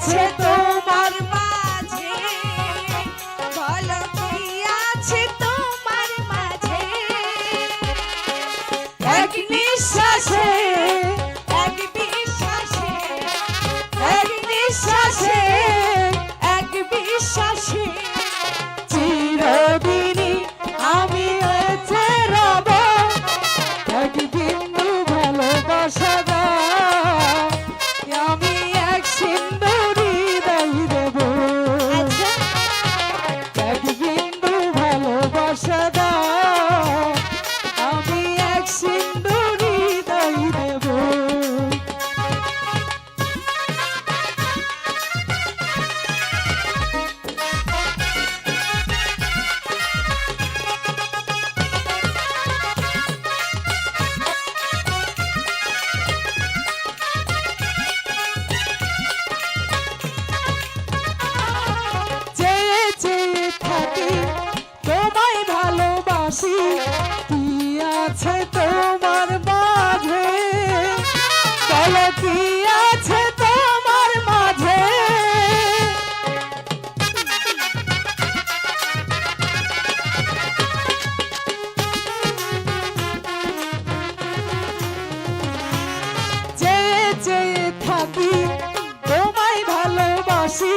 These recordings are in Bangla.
Cheto. তোমার মাঝে চলো আছে তোমার মাঝে? যে যে থাকি তোমায় ভালোবাসি।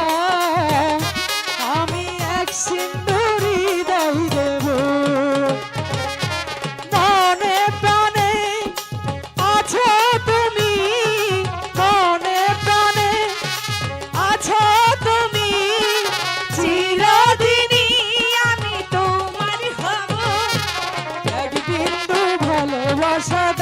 সদ